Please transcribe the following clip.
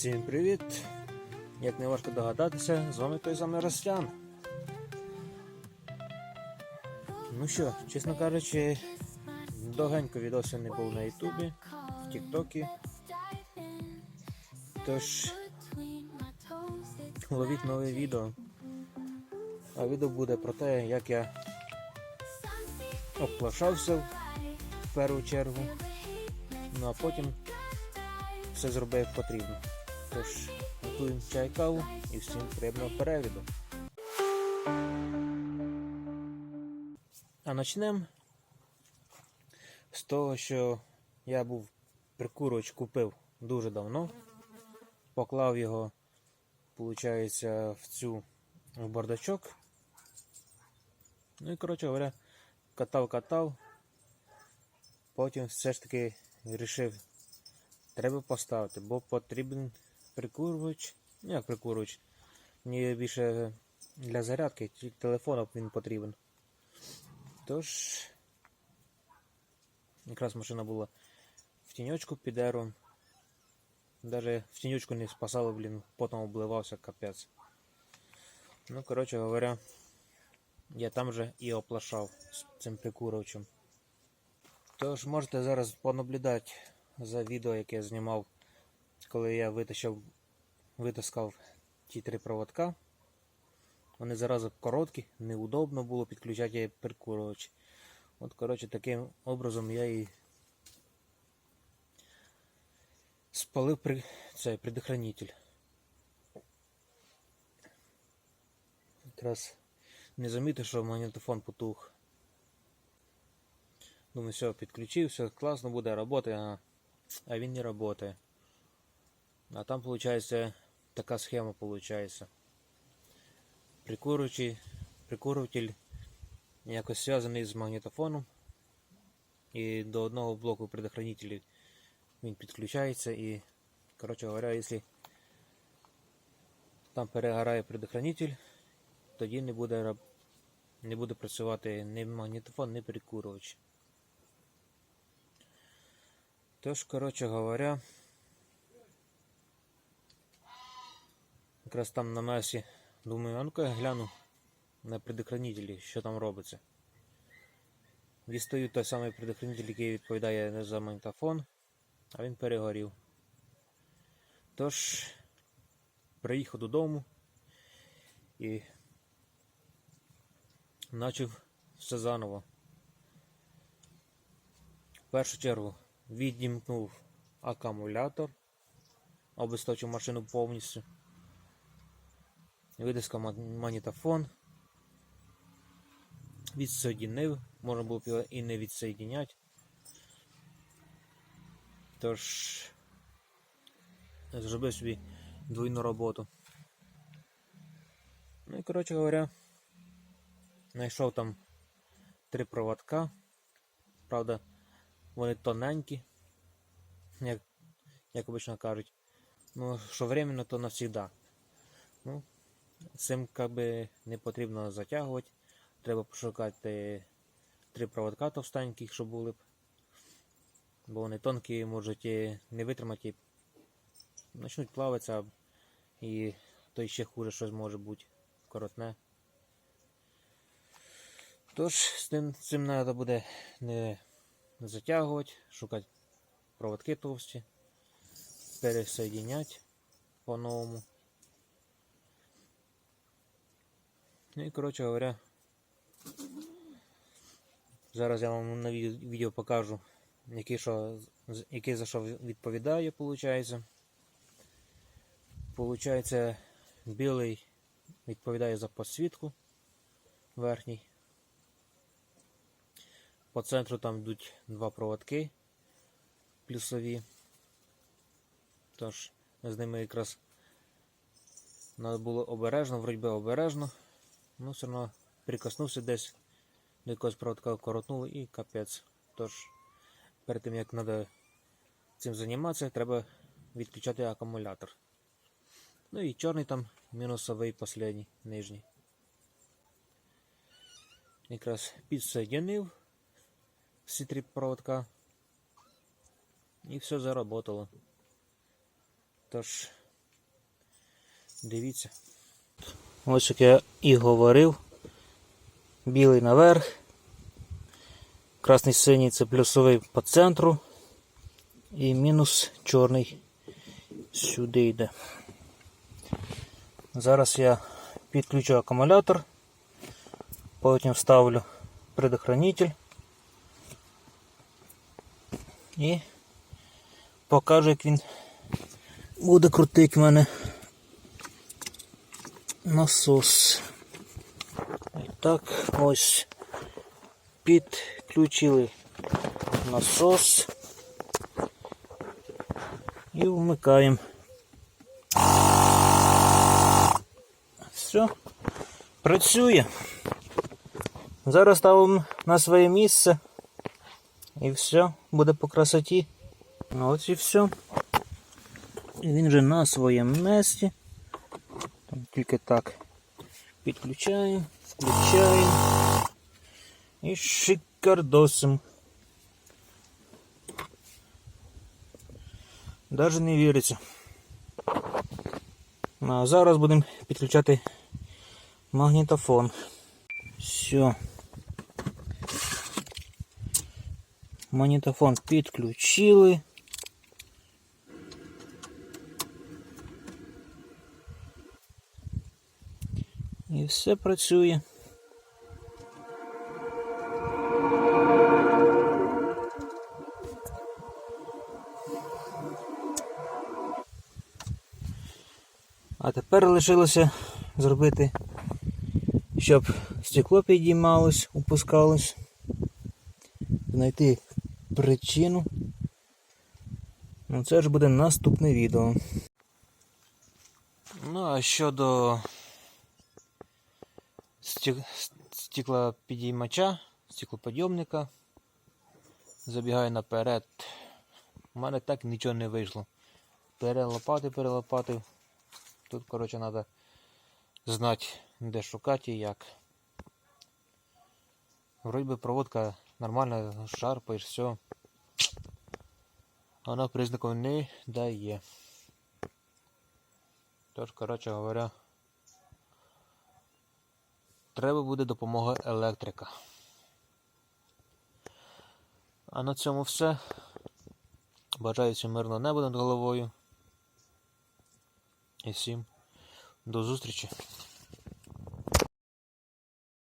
Всім привіт! Як не важко догадатися, з вами той самий Ростян. Ну що, чесно кажучи, довгенько відосів не був на Ютубі, в Тіктокі. Тож ловіть нове відео. А відео буде про те, як я оплашався в першу чергу. Ну а потім все зробив потрібно. Тож, готуємо чай каву і всім приємного перегляду. А почнемо з того, що я був прикурювач купив дуже давно. Поклав його, виходить, в цю в бардачок. Ну і, коротше говоря, катав-катав. Потім все ж таки вирішив треба поставити, бо потрібен прикурювач. Ну, як прикурювач. Мені більше для зарядки телефоном він потрібен. Тож, якраз машина була в тіньочку під деревом. Даже в тіньочку не спасало, блін, потім обливався капець. Ну, коротше говоря, я там же і оплашав з цим прикурювачем. Тож можете зараз понаблюдати за відео, яке я знімав, коли я витащив, витаскав ті три проводка. Вони зараза короткі, неудобно було підключати прикурювач. От, коротше, таким образом я і спалив при... цей предохранитель. Якраз не замітив, що магнітофон потух. Думаю, все, підключив, все класно буде, працює, а, а він не працює. А там, виходить, така схема виходить. Прикурюватель якось зв'язаний з магнітофоном. І до одного блоку предохранителів він підключається і, коротше говоря, якщо там перегорає предохранитель, тоді не буде, не буде працювати ні магнітофон, ні прикурювач. Тож, коротше говоря, якраз там на месі думаю, а ну-ка я гляну на предохранителі, що там робиться. Дістаю той самий предохранитель, який відповідає за магнітофон, а він перегорів. Тож, приїхав додому і почав все заново. В першу чергу відімкнув акумулятор, обесточив машину повністю. Видискав ма- магнітофон, відсоєдинив, можна було б його і не відсоєдиняти. Тож зробив собі двойну роботу. Ну і коротше говоря, знайшов там три проводка. Правда, вони тоненькі, як, як обично кажуть. Ну, що временно, то навсегда. Ну, цим би не потрібно затягувати. Треба пошукати три проводка товстеньких, щоб були б. Бо вони тонкі можуть не витримати почнуть плаватися, і то ще хуже щось може бути коротне. Тож з цим, цим треба буде не затягувати, шукати проводки товсті, пересоєдиняти по-новому. Ну і коротше говоря, зараз я вам на відео покажу, який, що, який за що відповідає, виходить. Получається, білий відповідає за посвітку верхній. По центру там йдуть два проводки плюсові. Тож з ними якраз треба було обережно, вроді би обережно. Ну, все одно прикоснувся десь до якогось проводка коротнуло і капець. Тож перед тим як треба цим займатися, треба відключати акумулятор. Ну і чорний там мінусовий последній, нижній. Якраз підсоєдинив всі три проводка. І все заработало. Тож Дивіться. Ось як я і говорив. Білий наверх. Красний синій це плюсовий по центру. І мінус чорний сюди йде. Зараз я підключу акумулятор, потім вставлю предохранитель і покажу, як він буде крутити в мене насос. І так, ось підключили насос і вмикаємо. Все, працює. Зараз ставимо на своє місце. І все, буде по красоті. Ось і все. І він вже на своєму місці. Тільки так підключаємо, включаємо. І шикардосим. Даже не віриться. А зараз будемо підключати магнітофон. Все. Магнітофон підключили. Все працює. А тепер лишилося зробити, щоб стекло підіймалось, опускалось, знайти причину. Ну, це ж буде наступне відео. Ну, а щодо стеклопідіймача, стеклоподйомника, забігаю наперед. У мене так нічого не вийшло. Перелопати, перелопатив. Тут, коротше, треба знати, де шукати і як. Вроді би проводка нормальна, шарпаєш, все. Вона признаків не дає. Тож, коротше говоря, треба буде допомога електрика. А на цьому все. Бажаю всім мирного неба над головою. І всім до зустрічі.